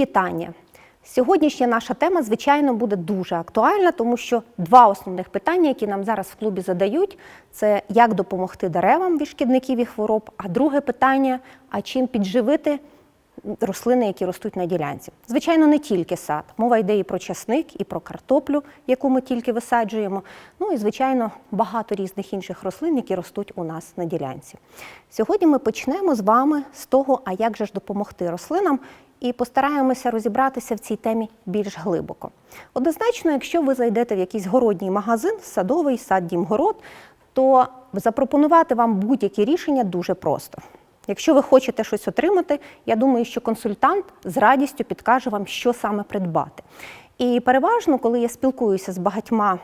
вітання! Сьогоднішня наша тема, звичайно, буде дуже актуальна, тому що два основних питання, які нам зараз в клубі задають, це як допомогти деревам від шкідників і хвороб. А друге питання а чим підживити рослини, які ростуть на ділянці. Звичайно, не тільки сад. Мова йде і про часник, і про картоплю, яку ми тільки висаджуємо. Ну і, звичайно, багато різних інших рослин, які ростуть у нас на ділянці. Сьогодні ми почнемо з вами з того, а як же ж допомогти рослинам, і постараємося розібратися в цій темі більш глибоко. Однозначно, якщо ви зайдете в якийсь городній магазин, садовий, сад, дім, город, то запропонувати вам будь-які рішення дуже просто. Якщо ви хочете щось отримати, я думаю, що консультант з радістю підкаже вам, що саме придбати. І переважно, коли я спілкуюся з багатьма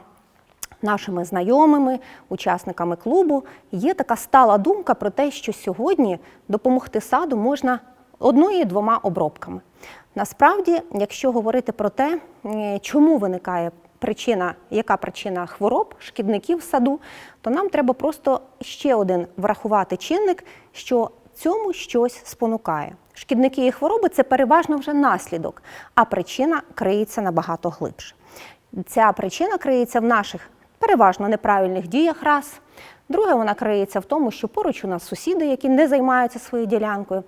нашими знайомими, учасниками клубу, є така стала думка про те, що сьогодні допомогти саду можна одною-двома обробками. Насправді, якщо говорити про те, чому виникає причина, яка причина хвороб, шкідників в саду, то нам треба просто ще один врахувати чинник, що цьому щось спонукає. Шкідники і хвороби це переважно вже наслідок, а причина криється набагато глибше. Ця причина криється в наших переважно неправильних діях раз. Друге, вона криється в тому, що поруч у нас сусіди, які не займаються своєю ділянкою.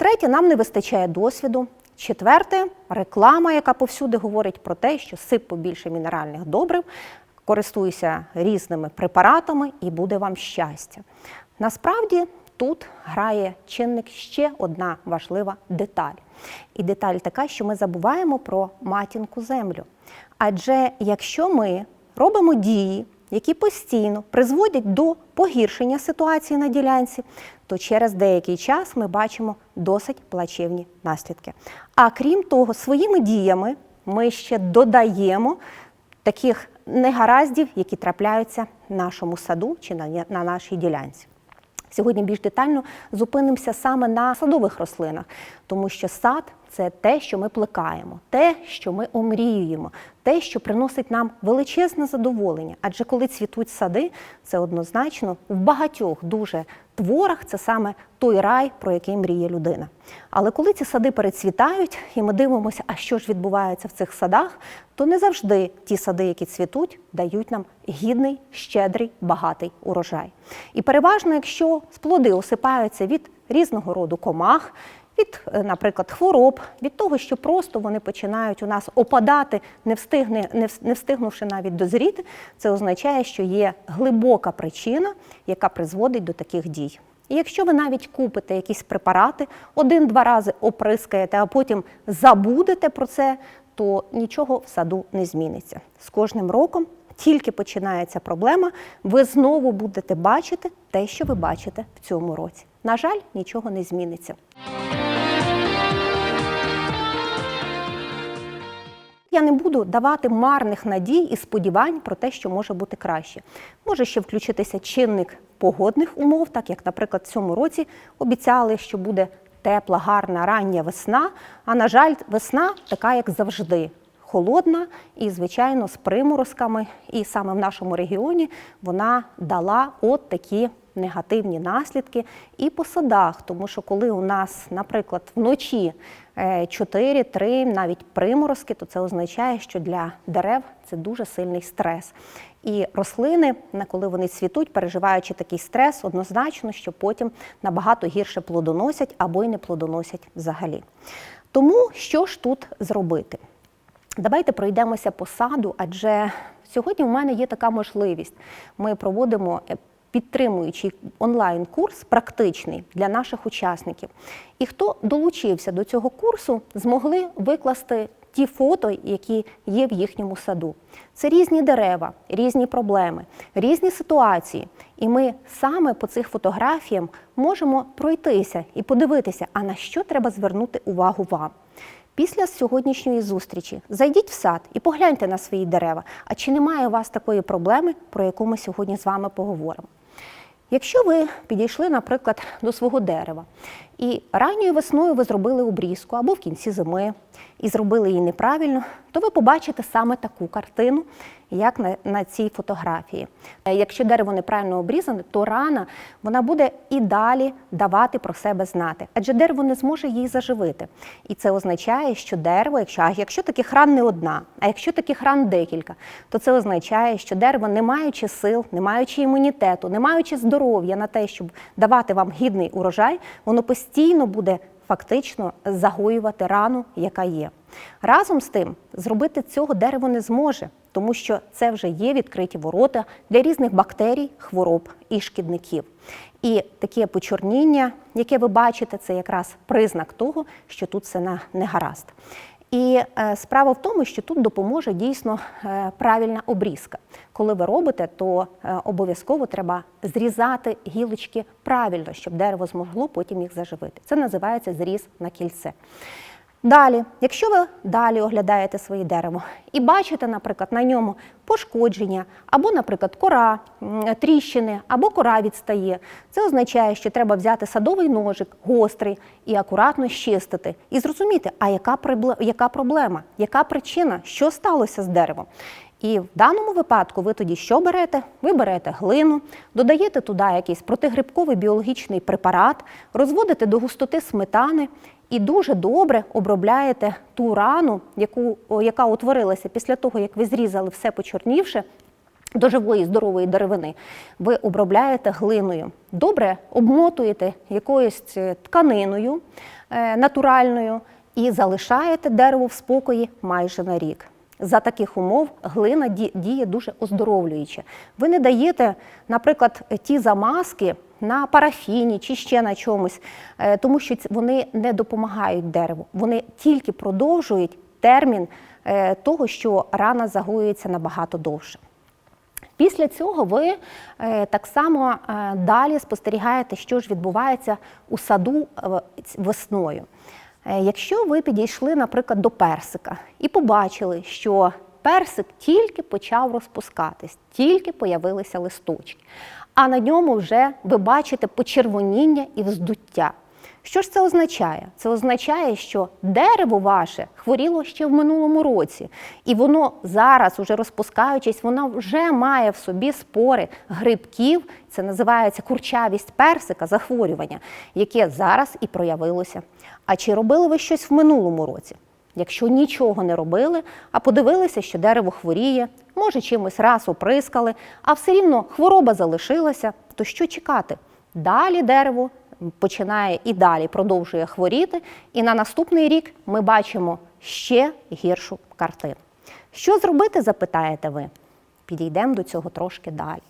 Третє, нам не вистачає досвіду. Четверте реклама, яка повсюди говорить про те, що сип побільше мінеральних добрив, користуйся різними препаратами і буде вам щастя. Насправді тут грає чинник ще одна важлива деталь. І деталь така, що ми забуваємо про матінку землю. Адже якщо ми робимо дії, які постійно призводять до погіршення ситуації на ділянці, то через деякий час ми бачимо досить плачевні наслідки. А крім того, своїми діями ми ще додаємо таких негараздів, які трапляються в нашому саду чи на, на нашій ділянці. Сьогодні більш детально зупинимося саме на садових рослинах, тому що сад це те, що ми плекаємо, те, що ми омріюємо, те, що приносить нам величезне задоволення. Адже коли цвітуть сади, це однозначно в багатьох дуже творах це саме той рай, про який мріє людина. Але коли ці сади перецвітають, і ми дивимося, а що ж відбувається в цих садах, то не завжди ті сади, які цвітуть, дають нам гідний, щедрий, багатий урожай. І переважно, якщо плоди осипаються від різного роду комах, від, наприклад, хвороб, від того, що просто вони починають у нас опадати, не встигне, не, не встигнувши навіть дозріти, це означає, що є глибока причина, яка призводить до таких дій. І якщо ви навіть купите якісь препарати, один-два рази оприскаєте, а потім забудете про це, то нічого в саду не зміниться. З кожним роком тільки починається проблема, ви знову будете бачити те, що ви бачите в цьому році. На жаль, нічого не зміниться. Я не буду давати марних надій і сподівань про те, що може бути краще. Може ще включитися чинник погодних умов, так як, наприклад, в цьому році обіцяли, що буде тепла, гарна, рання весна. А на жаль, весна така, як завжди. Холодна і, звичайно, з приморозками, і саме в нашому регіоні вона дала от такі негативні наслідки і по садах, тому що коли у нас, наприклад, вночі 4-3, навіть приморозки, то це означає, що для дерев це дуже сильний стрес. І рослини, коли вони цвітуть, переживаючи такий стрес, однозначно, що потім набагато гірше плодоносять або й не плодоносять взагалі. Тому що ж тут зробити? Давайте пройдемося по саду, адже сьогодні у мене є така можливість. Ми проводимо підтримуючий онлайн-курс практичний для наших учасників. І хто долучився до цього курсу, змогли викласти ті фото, які є в їхньому саду. Це різні дерева, різні проблеми, різні ситуації. І ми саме по цих фотографіям можемо пройтися і подивитися, а на що треба звернути увагу вам. Після сьогоднішньої зустрічі зайдіть в сад і погляньте на свої дерева. А чи немає у вас такої проблеми, про яку ми сьогодні з вами поговоримо? Якщо ви підійшли, наприклад, до свого дерева, і ранньою весною ви зробили обрізку або в кінці зими і зробили її неправильно, то ви побачите саме таку картину, як на, на цій фотографії. Е, Якщо дерево неправильно обрізане, то рана вона буде і далі давати про себе знати, адже дерево не зможе її заживити. І це означає, що дерево, якщо, а якщо таких ран не одна, а якщо таких ран декілька, то це означає, що дерево, не маючи сил, не маючи імунітету, не маючи здоров'я на те, щоб давати вам гідний урожай, воно постійно буде фактично загоювати рану, яка є. Разом з тим, зробити цього дерево не зможе, тому що це вже є відкриті ворота для різних бактерій, хвороб і шкідників. І таке почорніння, яке ви бачите, це якраз признак того, що тут все на- не гаразд. І е, справа в тому, що тут допоможе дійсно е, правильна обрізка. Коли ви робите, то е, обов'язково треба зрізати гілочки правильно, щоб дерево змогло потім їх заживити. Це називається зріз на кільце. Далі, якщо ви далі оглядаєте своє дерево і бачите, наприклад, на ньому пошкодження, або, наприклад, кора, тріщини, або кора відстає, це означає, що треба взяти садовий ножик, гострий, і акуратно щистити, і зрозуміти, а яка, яка проблема, яка причина, що сталося з деревом. І в даному випадку ви тоді що берете? Ви берете глину, додаєте туди якийсь протигрибковий біологічний препарат, розводите до густоти сметани і дуже добре обробляєте ту рану, яку, яка утворилася після того, як ви зрізали все почорнівше. До живої здорової деревини ви обробляєте глиною. Добре обмотуєте якоюсь е, тканиною е, натуральною і залишаєте дерево в спокої майже на рік. За таких умов глина діє дуже оздоровлююче. Ви не даєте, наприклад, ті замазки на парафіні чи ще на чомусь, е, тому що вони не допомагають дереву. Вони тільки продовжують термін е, того, що рана загоюється набагато довше. Після цього ви е, так само далі спостерігаєте, що ж відбувається у саду весною. Якщо ви підійшли, наприклад, до персика і побачили, що персик тільки почав розпускатись, тільки появилися листочки, а на ньому вже ви бачите почервоніння і вздуття. Що ж це означає? Це означає, що дерево ваше хворіло ще в минулому році, і воно зараз, уже розпускаючись, воно вже має в собі спори грибків. Це називається курчавість персика, захворювання, яке зараз і проявилося. А чи робили ви щось в минулому році? Якщо нічого не робили, а подивилися, що дерево хворіє, може чимось раз оприскали, а все рівно хвороба залишилася, то що чекати? Далі дерево починає і далі продовжує хворіти, і на наступний рік ми бачимо ще гіршу картину. Що зробити, запитаєте ви? Підійдемо до цього трошки далі.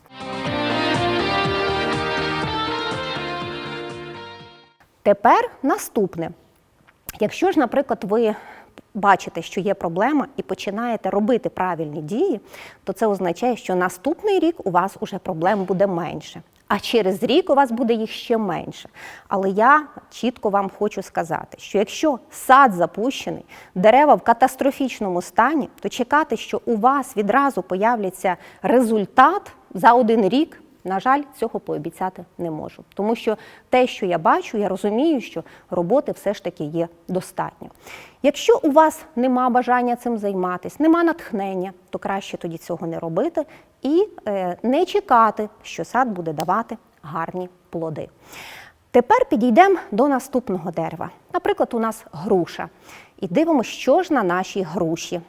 Тепер наступне. Якщо ж, наприклад, ви бачите, що є проблема, і починаєте робити правильні дії, то це означає, що наступний рік у вас уже проблем буде менше. А через рік у вас буде їх ще менше. Але я чітко вам хочу сказати, що якщо сад запущений, дерева в катастрофічному стані, то чекати, що у вас відразу появляться результат за один рік, на жаль, цього пообіцяти не можу. Тому що те, що я бачу, я розумію, що роботи все ж таки є достатньо. Якщо у вас нема бажання цим займатися, нема натхнення, то краще тоді цього не робити і е, не чекати, що сад буде давати гарні плоди. Тепер підійдемо до наступного дерева. Наприклад, у нас груша. І дивимося, що ж на нашій груші.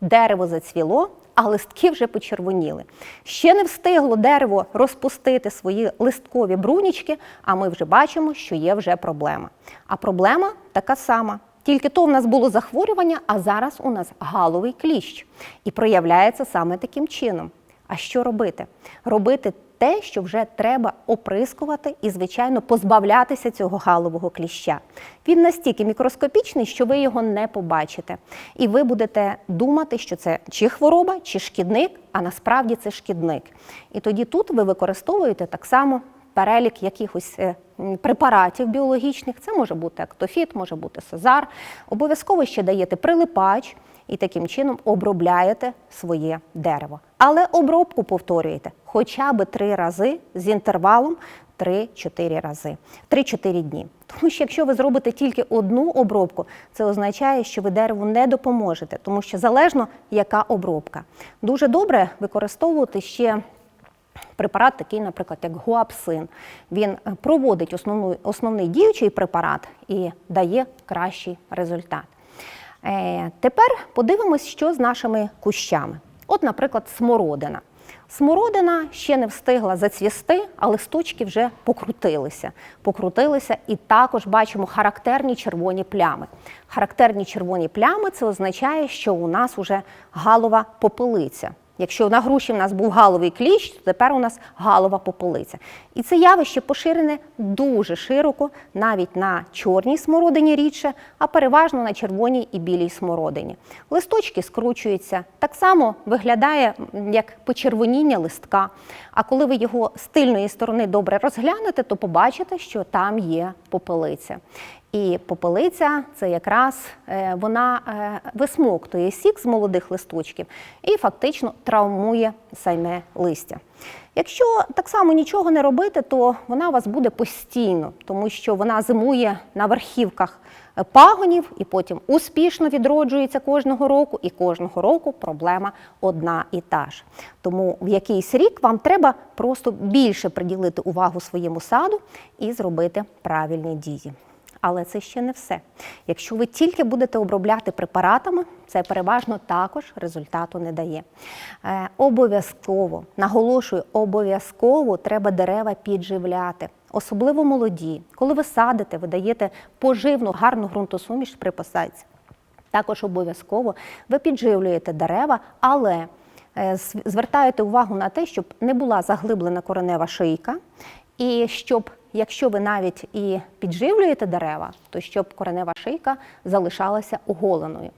Дерево зацвіло, а листки вже почервоніли. Ще не встигло дерево розпустити свої листкові брунічки, а ми вже бачимо, що є вже проблема. А проблема така сама. Тільки то в нас було захворювання, а зараз у нас галовий кліщ. І проявляється саме таким чином. А що робити? Робити те, що вже треба оприскувати і, звичайно, позбавлятися цього галового кліща. Він настільки мікроскопічний, що ви його не побачите. І ви будете думати, що це чи хвороба, чи шкідник, а насправді це шкідник. І тоді тут ви використовуєте так само перелік якихось е, препаратів біологічних. Це може бути актофіт, може бути сезар. Обов'язково ще даєте прилипач. І таким чином обробляєте своє дерево. Але обробку повторюєте хоча б три рази з інтервалом 3-4 рази, 3-4 дні. Тому що якщо ви зробите тільки одну обробку, це означає, що ви дереву не допоможете, тому що залежно яка обробка. Дуже добре використовувати ще препарат, такий, наприклад, як гуапсин. Він проводить основну, основний діючий препарат і дає кращий результат. Е, тепер подивимось, що з нашими кущами. От, наприклад, смородина. Смородина ще не встигла зацвісти, а листочки вже покрутилися. Покрутилися і також бачимо характерні червоні плями. Характерні червоні плями це означає, що у нас вже галова попелиця. Якщо на груші в нас був галовий кліщ, то тепер у нас галова попелиця. І це явище поширене дуже широко, навіть на чорній смородині рідше, а переважно на червоній і білій смородині. Листочки скручуються, так само виглядає як почервоніння листка. А коли ви його з тильної сторони добре розглянете, то побачите, що там є попелиця. І попелиця це якраз е, вона е, висмоктує сік з молодих листочків і фактично травмує саме листя. Якщо так само нічого не робити, то вона у вас буде постійно, тому що вона зимує на верхівках е, пагонів і потім успішно відроджується кожного року, і кожного року проблема одна і та ж. Тому в якийсь рік вам треба просто більше приділити увагу своєму саду і зробити правильні дії. Але це ще не все. Якщо ви тільки будете обробляти препаратами, це переважно також результату не дає. Е, обов'язково, наголошую, обов'язково треба дерева підживляти, особливо молоді. Коли ви садите, ви даєте поживну, гарну ґрунтосуміш при посадці. Також обов'язково ви підживлюєте дерева, але е, звертаєте увагу на те, щоб не була заглиблена коренева шийка, і щоб, якщо ви навіть і підживлюєте дерева, то щоб коренева шийка залишалася оголеною.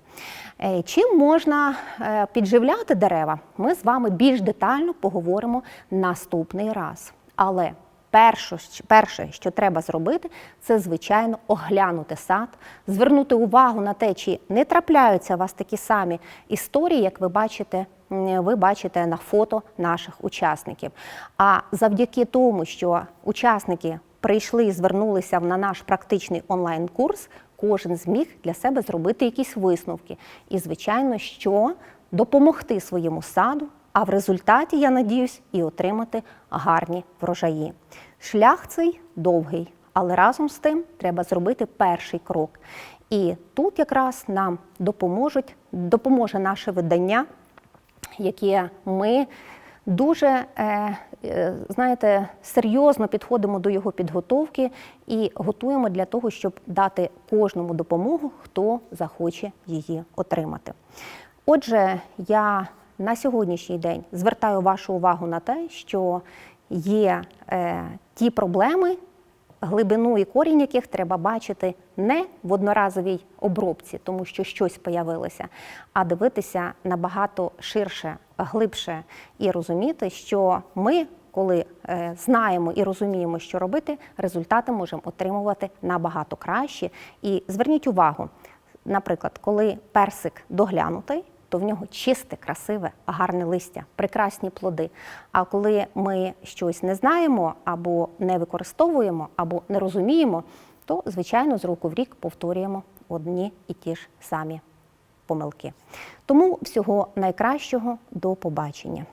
Е, Чим можна е, підживляти дерева, ми з вами більш детально поговоримо наступний раз. Але Перше, перше, що треба зробити, це звичайно оглянути сад, звернути увагу на те, чи не трапляються у вас такі самі історії, як ви бачите, ви бачите на фото наших учасників. А завдяки тому, що учасники прийшли і звернулися на наш практичний онлайн-курс, кожен зміг для себе зробити якісь висновки. І, звичайно, що допомогти своєму саду а в результаті, я надіюсь, і отримати гарні врожаї. Шлях цей довгий, але разом з тим треба зробити перший крок. І тут якраз нам допоможуть, допоможе наше видання, яке ми дуже е, е, знаєте, серйозно підходимо до його підготовки і готуємо для того, щоб дати кожному допомогу, хто захоче її отримати. Отже, я на сьогоднішній день звертаю вашу увагу на те, що є е, ті проблеми, глибину і корінь яких треба бачити не в одноразовій обробці, тому що щось появилося, а дивитися набагато ширше, глибше і розуміти, що ми, коли е, знаємо і розуміємо, що робити, результати можемо отримувати набагато краще. І зверніть увагу, наприклад, коли персик доглянутий, то в нього чисте, красиве, гарне листя, прекрасні плоди. А коли ми щось не знаємо або не використовуємо, або не розуміємо, то звичайно з року в рік повторюємо одні і ті ж самі помилки. Тому всього найкращого до побачення.